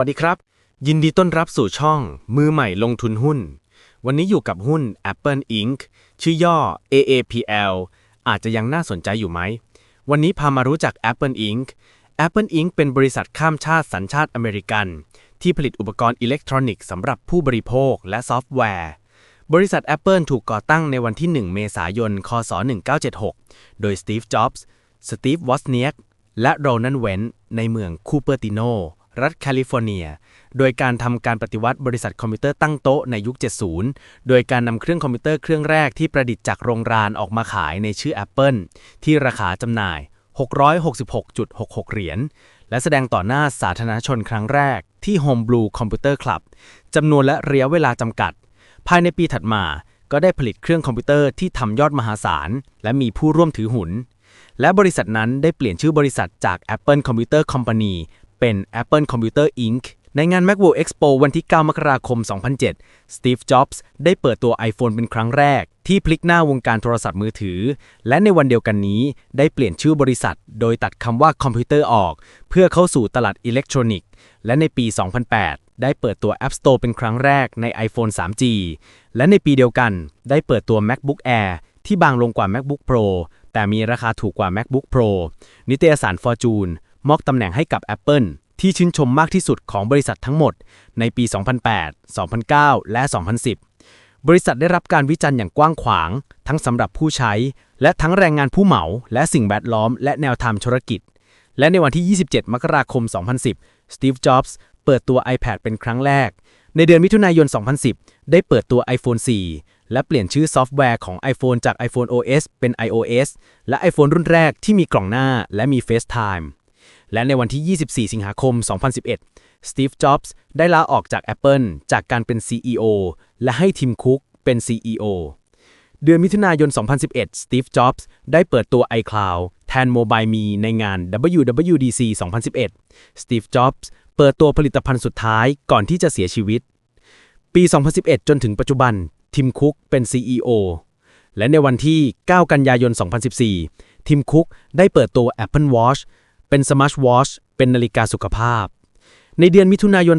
สวัสดีครับ ยินดีต้อนรับสู่ช่อง มือใหม่ลงทุนหุ้น วันนี้อยู่กับหุ้น Apple Inc. ชื่อย่อ AAPL อาจจะยังน่าสนใจอยู่ไหม วันนี้พามารู้จัก Apple Inc. Apple Inc. เป็นบริษัทข้ามชาติสัญชาติอเมริกัน ที่ผลิตอุปกรณ์อิเล็กทรอนิกส์สำหรับผู้บริโภคและซอฟต์แวร์ บริษัท Apple ถูกก่อตั้งในวันที่ 1 เมษายน คศ 1976 โดยสตีฟ จ็อบส์ สตีฟ วอสเนียก และโรนัน เวนในเมืองคูเปอร์ติโน รัฐแคลิฟอร์เนีย โดยการทำการปฏิวัติบริษัทคอมพิวเตอร์ตั้งโต๊ะในยุค 70 โดยการนำเครื่องคอมพิวเตอร์เครื่องแรกที่ประดิษฐ์จากโรงงานออกมาขายในชื่อ Apple ที่ราคาจำหน่าย 666.66 เหรียญ และแสดงต่อหน้าสาธารณชนครั้งแรกที่ Homebrew Computer Club จำนวนและระยะเวลาจำกัด ภายในปีถัดมาก็ได้ผลิตเครื่องคอมพิวเตอร์ที่ทำยอดมหาศาล และมีผู้ร่วมถือหุนและบริษัทนั้นได้เปลี่ยนชื่อบริษัทจาก Apple Computer Company เป็น Apple Computer Inc. ในงาน Macworld Expo วันที่ 9 มกราคม 2007 Steve Jobs ได้เปิดตัว iPhone เป็นครั้งแรก ที่พลิกหน้าวงการโทรศัพท์มือถือ และในวันเดียวกันนี้ได้เปลี่ยนชื่อบริษัท โดยตัดคำว่าคอมพิวเตอร์ออก เพื่อเข้าสู่ตลาดอิเล็กทรอนิกส์ และในปี 2008 ได้เปิดตัว App Store เป็นครั้งแรกใน iPhone 3G และในปีเดียวกัน ได้เปิดตัว MacBook Air ที่บางลงกว่า MacBook Pro แต่มีราคาถูกกว่า MacBook Pro นิตยสาร Fortune มอบตำแหน่งให้กับ Apple ที่ชื่นชมมากที่สุดของบริษัททั้งหมด ในปี 2008 2009 และ 2010 บริษัทได้รับการวิจารณ์อย่างกว้างขวาง ทั้งสำหรับผู้ใช้ และทั้งแรงงานผู้เหมา และสิ่งแวดล้อม และแนวทางธุรกิจ และในวันที่ 27 มกราคม 2010 Steve Jobs เปิดตัว iPad เป็นครั้งแรก ในเดือนมิถุนายน 2010 ได้เปิดตัว iPhone 4 และเปลี่ยนชื่อซอฟต์แวร์ของ iPhone จาก iPhone OS เป็น iOS และ iPhone รุ่นแรกที่มีกล่องหน้าและมี FaceTime และในวันที่ 24 สิงหาคม 2011 Steve Jobs ได้ลาออกจาก Apple จากการเป็น CEO และให้ทิม คุกเป็น CEO เดือนมิถุนายน 2011 Steve Jobs ได้เปิดตัว iCloud แทน Mobile Me ในงาน WWDC 2011 Steve Jobs เปิดตัวผลิตภัณฑ์สุดท้ายก่อนที่จะเสียชีวิต ปี 2011 จนถึงปัจจุบัน ทิม คุกเป็น CEO และในวันที่ 9 กันยายน 2014 ทิม คุกได้เปิดตัว Apple Watch เป็นสมาร์ทวอชเป็นนาฬิกาสุขภาพ ในเดือนมิถุนายน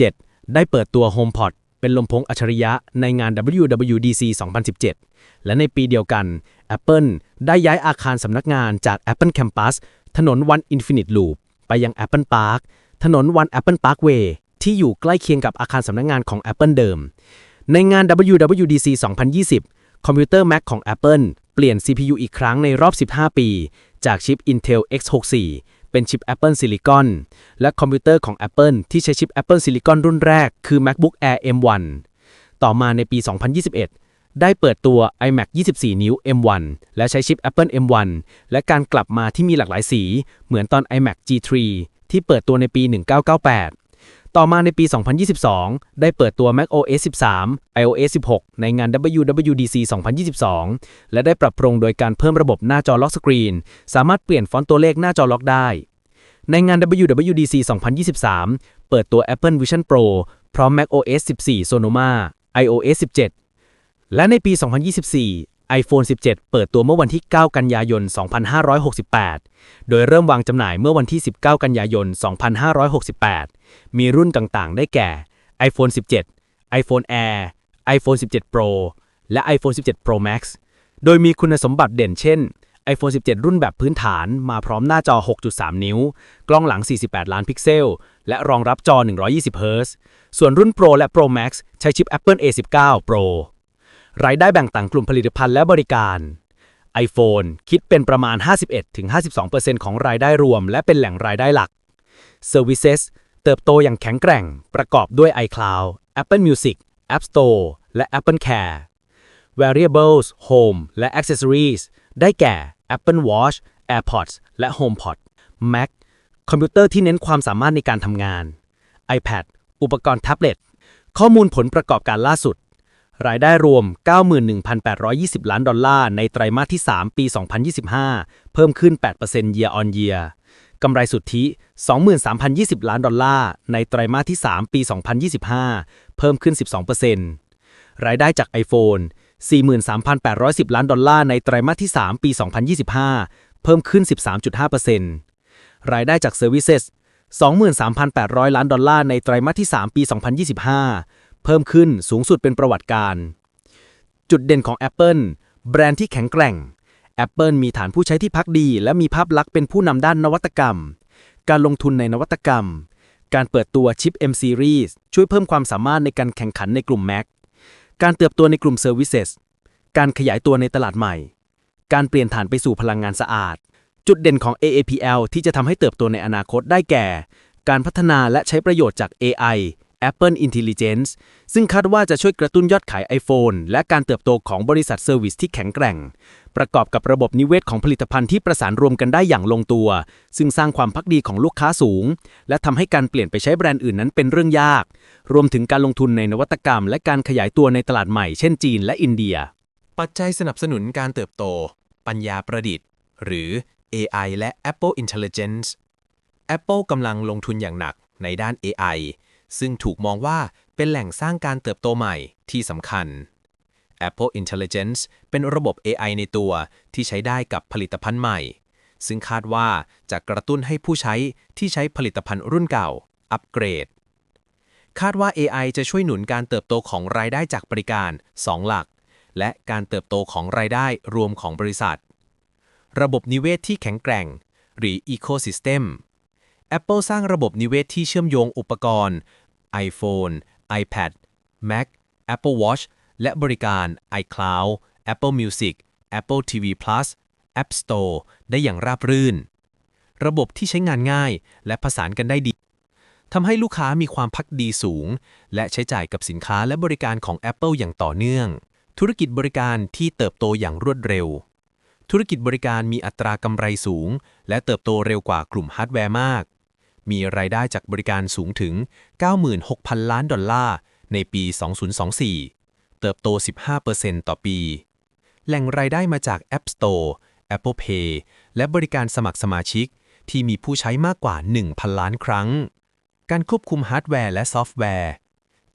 2017 ได้เปิดตัว HomePod เป็นลำโพงอัจฉริยะในงาน WWDC 2017 และในปีเดียวกัน Apple ได้ย้ายอาคารสำนักงานจาก Apple Campus ถนน One Infinite Loop ไปยัง Apple Park ถนน One Apple Parkway ที่อยู่ใกล้เคียงกับอาคารสำนักงานของ Apple เดิม ในงาน WWDC 2020 คอมพิวเตอร์ Mac ของ Apple เปลี่ยน CPU อีกครั้งในรอบ 15 ปี จากชิป Intel X64 เป็นชิป Apple Silicon และคอมพิวเตอร์ของ Apple ที่ใช้ชิป Apple Silicon รุ่นแรกคือ MacBook Air M1 ต่อมาในปี 2021 ได้เปิดตัว iMac 24 นิ้ว M1 และใช้ชิป Apple M1 และการกลับมาที่มีหลากหลายสี เหมือนตอน iMac G3 ที่เปิดตัวในปี 1998 ต่อมาในปี 2022 ได้เปิดตัว Mac OS 13 iOS 16 ในงาน WWDC 2022 และได้ปรับปรุงโดยการเพิ่มระบบหน้าจอล็อกสกรีน สามารถเปลี่ยนฟอนต์ตัวเลขหน้าจอล็อกได้ ในงาน WWDC 2023 เปิดตัว Apple Vision Pro พร้อม Mac OS 14 Sonoma iOS 17 และในปี 2024 iPhone 17 เปิดตัวเมื่อวันที่ 9 กันยายน 2568 โดยเริ่มวางจำหน่ายเมื่อวันที่ 19 กันยายน 2568 มีรุ่นต่างๆ ได้แก่ iPhone 17 iPhone Air iPhone 17 Pro และ iPhone 17 Pro Max โดยมีคุณสมบัติเด่นเช่น iPhone 17 รุ่นแบบพื้นฐานมาพร้อมหน้าจอ 6.3 นิ้ว กล้องหลัง 48 ล้านพิกเซล และรองรับจอ 120 Hz ส่วนรุ่น Pro และ Pro Max ใช้ชิป Apple A19 Pro รายได้แบ่งต่างกลุ่มผลิตภัณฑ์และบริการ iPhone คิดเป็นประมาณ 51-52%ของรายได้รวม และเป็นแหล่งรายได้หลัก Services เติบโตอย่างแข็งแกร่ง ประกอบด้วย iCloud Apple Music App Store และ Apple Care Variables Home และ Accessories ได้แก่ Apple Watch AirPods และ HomePod Mac คอมพิวเตอร์ที่เน้นความสามารถในการทำงาน iPad อุปกรณ์แท็บเล็ต ข้อมูลผลประกอบการล่าสุด รายได้รวม 91,820 ล้านดอลลาร์ ในไตรมาสที่ 3 ปี 2025 เพิ่มขึ้น 8% year on year กำไรสุทธิ 23,020 ล้านดอลลาร์ ในไตรมาสที่ 3 ปี 2025 เพิ่มขึ้น 12%รายได้จาก iPhone 43,810 ล้านดอลลาร์ ในไตรมาสที่ 3 ปี 2025 เพิ่มขึ้น 13.5%รายได้จาก Services 23,800 ล้านดอลลาร์ ในไตรมาสที่ 3 ปี 2025 เพิ่มขึ้นสูงสุดเป็นประวัติการ จุดเด่นของ Apple แบรนด์ที่แข็งแกร่ง Apple มีฐานผู้ใช้ที่พักดี และมีภาพลักษณ์เป็นผู้นำด้านนวัตกรรม การลงทุนในนวัตกรรม การเปิดตัวชิป M Series ช่วยเพิ่มความสามารถในการแข่งขันในกลุ่ม Mac การเติบโตในกลุ่ม Services การขยายตัวในตลาดใหม่ การเปลี่ยนฐานไปสู่พลังงานสะอาด จุดเด่นของ AAPL ที่จะทำให้เติบโตในอนาคตได้แก่ การพัฒนาและใช้ประโยชน์จาก AI Apple Intelligence ซึ่งคาดว่าจะช่วยกระตุ้นยอดขาย iPhone และการเติบโตของบริษัทเซอร์วิสที่แข็งแกร่ง ประกอบกับระบบนิเวศของผลิตภัณฑ์ที่ประสานรวมกันได้อย่างลงตัว ซึ่งสร้างความพักดีของลูกค้าสูง และทำให้การเปลี่ยนไปใช้แบรนด์อื่นนั้นเป็นเรื่องยาก รวมถึงการลงทุนในนวัตกรรม และการขยายตัวในตลาดใหม่เช่นจีนและอินเดีย ปัจจัยสนับสนุนการเติบโต ปัญญาประดิษฐ์ หรือ AI และ Apple Intelligence Apple กำลังลงทุนอย่างหนักในด้าน AI ซึ่งถูกมองว่าเป็นแหล่งสร้างการเติบโตใหม่ที่สำคัญ Apple Intelligence เป็นระบบ AI ในตัวที่ใช้ได้กับผลิตภัณฑ์ใหม่ ซึ่งคาดว่าจะกระตุ้นให้ผู้ใช้ที่ใช้ผลิตภัณฑ์รุ่นเก่า อัปเกรด คาดว่า AI จะช่วยหนุนการเติบโตของรายได้จากบริการ 2 หลัก และการเติบโตของรายได้รวมของบริษัท ระบบนิเวศที่แข็งแกร่ง หรือ Ecosystem Apple สร้างระบบนิเวศที่เชื่อมโยงอุปกรณ์ iPhone, iPad, Mac, Apple Watch และบริการ iCloud, Apple Music, Apple TV Plus, App Store ได้อย่างราบรื่น ระบบที่ใช้งานง่ายและผสานกันได้ดีทำให้ลูกค้ามีความพักดีสูง และใช้จ่ายกับสินค้าและบริการของ Apple อย่างต่อเนื่อง ธุรกิจบริการที่เติบโตอย่างรวดเร็ว ธุรกิจบริการมีอัตรากำไรสูง และเติบโตเร็วกว่ากลุ่มฮาร์ดแวร์มาก มีรายได้จากบริการสูงถึง 96,000 ล้านดอลลาร์ ในปี 2024 เติบโต 15%ต่อปี แหล่งรายได้มาจาก App Store Apple Pay และบริการสมัครสมาชิก ที่มีผู้ใช้มากกว่า 1,000 ล้านครั้ง การควบคุมฮาร์ดแวร์และซอฟต์แวร์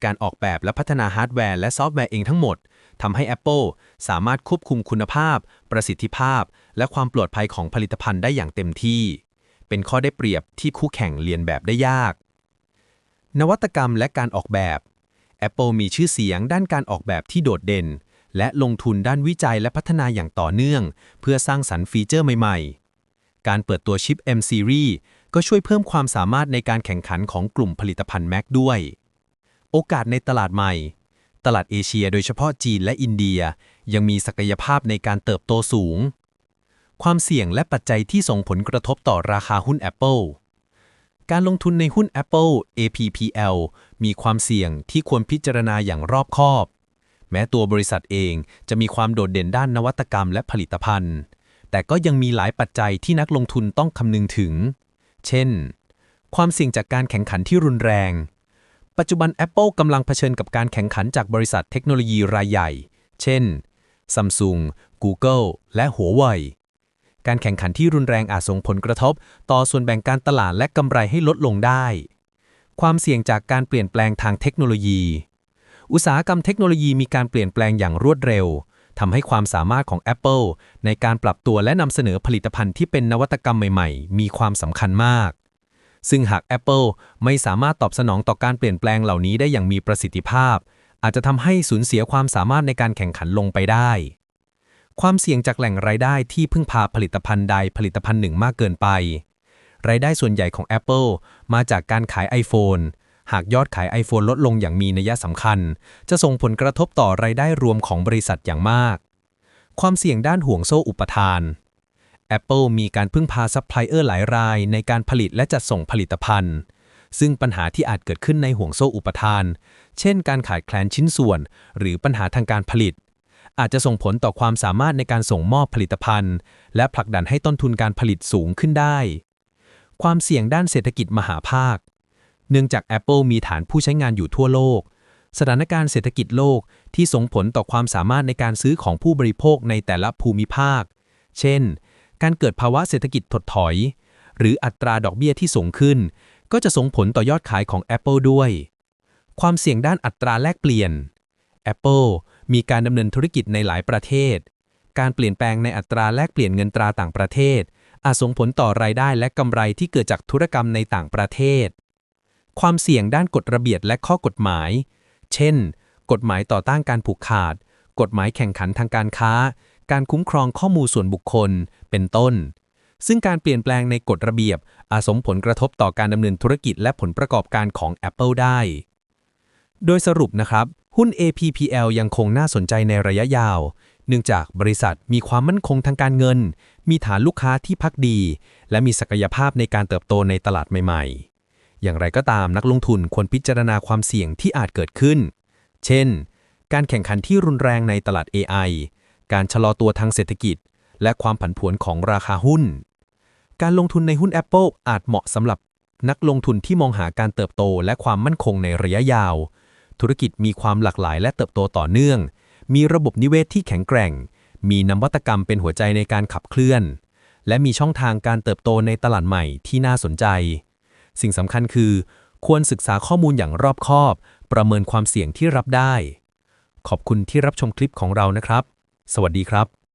การออกแบบและพัฒนาฮาร์ดแวร์และซอฟต์แวร์เองทั้งหมดทำให้ Apple สามารถควบคุมคุณภาพ ประสิทธิภาพ และความปลอดภัยของผลิตภัณฑ์ได้อย่างเต็มที่ เป็นข้อได้เปรียบที่คู่แข่งเรียนแบบได้ยาก นวัตกรรมและการออกแบบ Apple มีชื่อเสียงด้านการออกแบบที่โดดเด่น และลงทุนด้านวิจัยและพัฒนาอย่างต่อเนื่อง เพื่อสร้างสรรค์ฟีเจอร์ใหม่ๆ การเปิดตัวชิป M Series ก็ช่วยเพิ่มความสามารถในการแข่งขันของกลุ่มผลิตภัณฑ์ Mac ด้วย โอกาสในตลาดใหม่ ตลาดเอเชียโดยเฉพาะจีนและอินเดีย ยังมีศักยภาพในการเติบโตสูง ความเสี่ยงและปัจจัยที่ส่งผลกระทบต่อราคาหุ้น Apple การลงทุนในหุ้น Apple APPL มีความเสี่ยงที่ควรพิจารณาอย่างรอบคอบ แม้ตัวบริษัทเองจะมีความโดดเด่นด้านนวัตกรรมและผลิตภัณฑ์ แต่ก็ยังมีหลายปัจจัยที่นักลงทุนต้องคำนึงถึง เช่น ความเสี่ยงจากการแข่งขันที่รุนแรง ปัจจุบัน Apple กำลังเผชิญกับการแข่งขันจากบริษัทเทคโนโลยีรายใหญ่ เช่น Samsung Google และ Huawei การแข่งขันที่รุนแรงอาจส่งผลกระทบ ต่อส่วนแบ่งการตลาดและกำไรให้ลดลงได้ ความเสี่ยงจากการเปลี่ยนแปลงทางเทคโนโลยี อุตสาหกรรมเทคโนโลยีมีการเปลี่ยนแปลงอย่างรวดเร็วทำให้ความสามารถของ Apple ในการปรับตัวและนำเสนอผลิตภัณฑ์ที่เป็นนวัตกรรมใหม่ๆ มีความสำคัญมาก ซึ่งหาก Apple ไม่สามารถตอบสนองต่อการเปลี่ยนแปลงเหล่านี้ได้อย่างมีประสิทธิภาพ อาจจะทำให้สูญเสียความสามารถในการแข่งขันลงไปได้ ความเสี่ยงจากแหล่งรายได้ที่พึ่งพาผลิตภัณฑ์ใดผลิตภัณฑ์หนึ่งมากเกินไป รายได้ส่วนใหญ่ของ Apple มาจากการขาย iPhone หากยอดขาย iPhone ลดลงอย่างมีนัยสำคัญ จะส่งผลกระทบต่อรายได้รวมของบริษัทอย่างมาก ความเสี่ยงด้านห่วงโซ่อุปทาน Apple มีการพึ่งพาซัพพลายเออร์หลายรายในการผลิตและจัดส่งผลิตภัณฑ์ ซึ่งปัญหาที่อาจเกิดขึ้นในห่วงโซ่อุปทาน เช่นการขาดแคลนชิ้นส่วน หรือปัญหาทางการผลิต อาจจะส่งผลต่อความสามารถในการส่งมอบผลิตภัณฑ์ และผลักดันให้ต้นทุนการผลิตสูงขึ้นได้ ความเสี่ยงด้านเศรษฐกิจมหาภาค เนื่องจาก Apple มีฐานผู้ใช้งานอยู่ทั่วโลก สถานการณ์เศรษฐกิจโลกที่ส่งผลต่อความสามารถในการซื้อของผู้บริโภคในแต่ละภูมิภาค เช่น การเกิดภาวะเศรษฐกิจถดถอย หรืออัตราดอกเบี้ยที่สูงขึ้น ก็จะส่งผลต่อยอดขายของ Apple ด้วย ความเสี่ยงด้านอัตราแลกเปลี่ยน Apple มีการดำเนินธุรกิจในหลายประเทศ การเปลี่ยนแปลงในอัตราแลกเปลี่ยนเงินตราต่างประเทศ อาจส่งผลต่อรายได้และกำไรที่เกิดจากธุรกรรมในต่างประเทศ ความเสี่ยงด้านกฎระเบียบและข้อกฎหมาย เช่น กฎหมายต่อต้านการผูกขาด กฎหมายแข่งขันทางการค้า การคุ้มครองข้อมูลส่วนบุคคล เป็นต้น ซึ่งการเปลี่ยนแปลงในกฎระเบียบ อาจส่งผลกระทบต่อการดำเนินธุรกิจและผลประกอบการของ Apple ได้ โดยสรุปนะครับ หุ้น APPL ยังคงน่าสนใจในระยะยาว เนื่องจากบริษัทมีความมั่นคงทางการเงิน มีฐานลูกค้าที่พักดี และมีศักยภาพในการเติบโตในตลาดใหม่ ๆ อย่างไรก็ตามนักลงทุนควรพิจารณาความเสี่ยงที่อาจเกิดขึ้น เช่น การแข่งขันที่รุนแรงในตลาด AI การชะลอตัวทางเศรษฐกิจ และความผันผวนของราคาหุ้น การลงทุนในหุ้น Apple อาจเหมาะสำหรับนักลงทุนที่มองหาการเติบโตและความมั่นคงในระยะยาว ธุรกิจมีความหลากหลายและเติบโตต่อเนื่อง มีระบบนิเวศที่แข็งแกร่ง มีนวัตกรรมเป็นหัวใจในการขับเคลื่อน และมีช่องทางการเติบโตในตลาดใหม่ที่น่าสนใจ สิ่งสำคัญคือ ควรศึกษาข้อมูลอย่างรอบคอบ ประเมินความเสี่ยงที่รับได้ ขอบคุณที่รับชมคลิปของเรานะครับ สวัสดีครับ